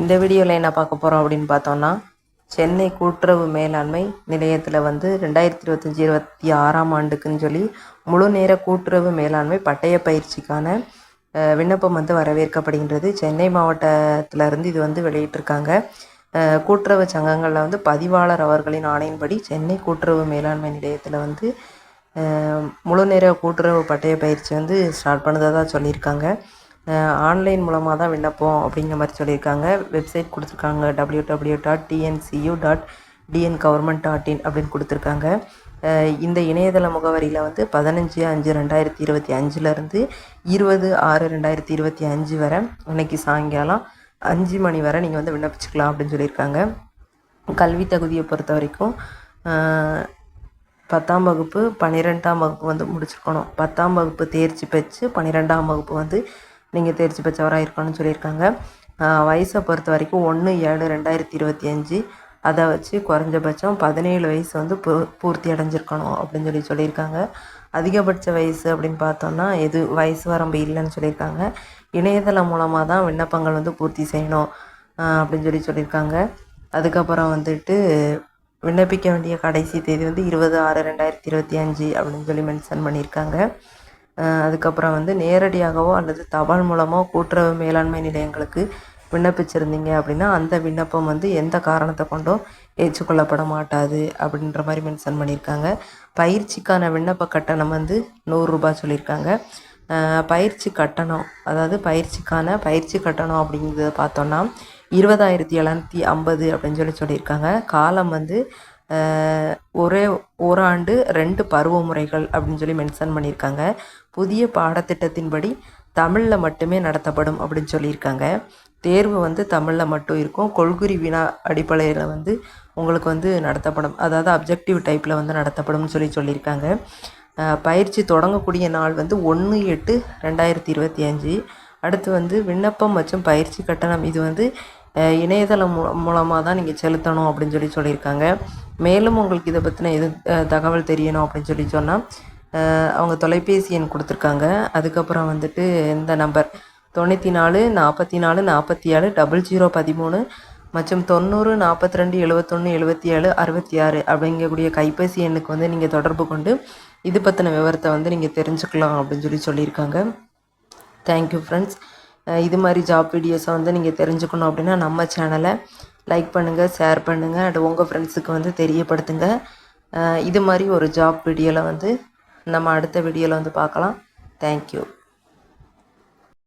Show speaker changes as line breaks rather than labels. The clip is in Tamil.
இந்த வீடியோவில் என்ன பார்க்க போகிறோம் அப்படின்னு பார்த்தோன்னா சென்னை கூட்டுறவு மேலாண்மை நிலையத்தில் வந்து ரெண்டாயிரத்தி இருபத்தஞ்சி இருபத்தி ஆறாம் ஆண்டுக்குன்னு சொல்லி முழு நேர கூட்டுறவு மேலாண்மை பட்டய பயிற்சிக்கான விண்ணப்பம் வந்து வரவேற்கப்படுகின்றது. சென்னை மாவட்டத்திலிருந்து இது வந்து வெளியிட்டிருக்காங்க. கூட்டுறவு சங்கங்களில் வந்து பதிவாளர் அவர்களின் ஆணையின்படி சென்னை கூட்டுறவு மேலாண்மை நிலையத்தில் வந்து முழு நேர கூட்டுறவு பட்டய பயிற்சி வந்து ஸ்டார்ட் பண்ணதாக சொல்லியிருக்காங்க. ஆன்லைன் மூலமாக தான் விண்ணப்பம் அப்படிங்கிற மாதிரி சொல்லியிருக்காங்க. வெப்சைட் கொடுத்துருக்காங்க. W W dot TNCU dot TN government dot in அப்படின்னு கொடுத்துருக்காங்க. இந்த இணையதள முகவரியில் வந்து பதினஞ்சு அஞ்சு ரெண்டாயிரத்தி இருபத்தி அஞ்சுலேருந்து இருபது ஆறு ரெண்டாயிரத்தி இருபத்தி அஞ்சு வரை இன்னைக்கு சாயங்காலம் அஞ்சு மணி வரை நீங்கள் வந்து விண்ணப்பிச்சுக்கலாம் அப்படின்னு சொல்லியிருக்காங்க. கல்வி தகுதியை பொறுத்த வரைக்கும் பத்தாம் வகுப்பு பன்னிரெண்டாம் வகுப்பு வந்து முடிச்சிருக்கணும். பத்தாம் வகுப்பு தேர்ச்சி பெற்று பன்னிரெண்டாம் வகுப்பு வந்து நீங்கள் தேர்ச்சி பெற்றவராக இருக்கணும்னு சொல்லியிருக்காங்க வயசை பொறுத்த வரைக்கும் ஒன்று ஏழு ரெண்டாயிரத்தி இருபத்தி அஞ்சு. அதை வச்சு குறைஞ்சபட்சம் பதினேழு வயசு வந்து பூ பூர்த்தி அடைஞ்சிருக்கணும் அப்படின்னு சொல்லி சொல்லியிருக்காங்க. அதிகபட்ச வயசு அப்படின்னு பார்த்தோம்னா எது வயசு வரம்பு இல்லைன்னு சொல்லியிருக்காங்க. இணையதளம் மூலமாக தான் விண்ணப்பங்கள் வந்து பூர்த்தி செய்யணும் அப்படின்னு சொல்லி சொல்லியிருக்காங்க. அதுக்கப்புறம் வந்துட்டு விண்ணப்பிக்க வேண்டிய கடைசி தேதி வந்து இருபது ஆறு ரெண்டாயிரத்தி இருபத்தி அஞ்சு அப்படின்னு சொல்லி மென்ஷன் பண்ணியிருக்காங்க. அதுக்கப்புறம் வந்து நேரடியாகவோ அல்லது தபால் மூலமோ கூட்டுறவு மேலாண்மை நிலையங்களுக்கு விண்ணப்பிச்சிருந்தீங்க அப்படின்னா அந்த விண்ணப்பம் வந்து எந்த காரணத்தை கொண்டும் ஏற்றுக்கொள்ளப்பட மாட்டாது அப்படின்ற மாதிரி மென்ஷன் பண்ணியிருக்காங்க. பயிற்சிக்கான விண்ணப்ப கட்டணம் வந்து நூறுரூபா சொல்லியிருக்காங்க. பயிற்சி கட்டணம் அதாவது பயிற்சிக்கான பயிற்சி கட்டணம் அப்படிங்கிறத பார்த்தோன்னா இருபதாயிரத்தி எழுநூற்றி ஐம்பது அப்படின்னு சொல்லி சொல்லியிருக்காங்க. காலம் வந்து ஒரே ஓராண்டு ரெண்டு பருவ முறைகள் அப்படின்னு சொல்லி மென்ஷன் பண்ணியிருக்காங்க. புதிய பாடத்திட்டத்தின்படி தமிழில் மட்டுமே நடத்தப்படும் அப்படின்னு சொல்லியிருக்காங்க. தேர்வு வந்து தமிழில் மட்டும் இருக்கும். கொள்குறி வினா அடிப்படையில் வந்து உங்களுக்கு வந்து நடத்தப்படும். அதாவது அப்ஜெக்டிவ் டைப்பில் வந்து நடத்தப்படும்னு சொல்லி சொல்லியிருக்காங்க. பயிற்சி தொடங்கக்கூடிய நாள் வந்து ஒன்று எட்டு ரெண்டாயிரத்தி இருபத்தி அஞ்சு. அடுத்து வந்து விண்ணப்பம் மற்றும் பயிற்சி கட்டணம். இது வந்து இணையதளம் மூ மூலமாக தான் நீங்கள் செலுத்தணும் அப்படின்னு சொல்லி சொல்லியிருக்காங்க. மேலும் உங்களுக்கு இதை பற்றின எது தகவல் தெரியணும் அப்படின்னு சொல்லி சொன்னால் அவங்க தொலைபேசி எண் கொடுத்துருக்காங்க. அதுக்கப்புறம் வந்துட்டு இந்த நம்பர் தொண்ணூற்றி நாலு நாற்பத்தி நாலு நாற்பத்தி ஏழு டபுள் ஜீரோ பதிமூணு மற்றும் தொண்ணூறு நாற்பத்தி ரெண்டு எழுபத்தொன்று எழுபத்தி ஏழு அறுபத்தி ஆறு அப்படிங்கக்கூடிய கைபேசி எண்ணுக்கு வந்து நீங்கள் தொடர்பு கொண்டு இது பற்றின விவரத்தை வந்து நீங்கள் தெரிஞ்சுக்கலாம் அப்படின்னு சொல்லி சொல்லியிருக்காங்க. தேங்க்யூ ஃப்ரெண்ட்ஸ் இது மாதிரி ஜாப் வீடியோஸை வந்து நீங்கள் தெரிஞ்சுக்கணும் அப்படின்னா நம்ம சேனலை லைக் பண்ணுங்கள் ஷேர் பண்ணுங்கள் அண்ட் உங்கள் ஃப்ரெண்ட்ஸுக்கு வந்து தெரியப்படுத்துங்க. இது மாதிரி ஒரு ஜாப் வீடியோவில் வந்து நம்ம அடுத்த வீடியோவில் வந்து பார்க்கலாம். தேங்க்யூ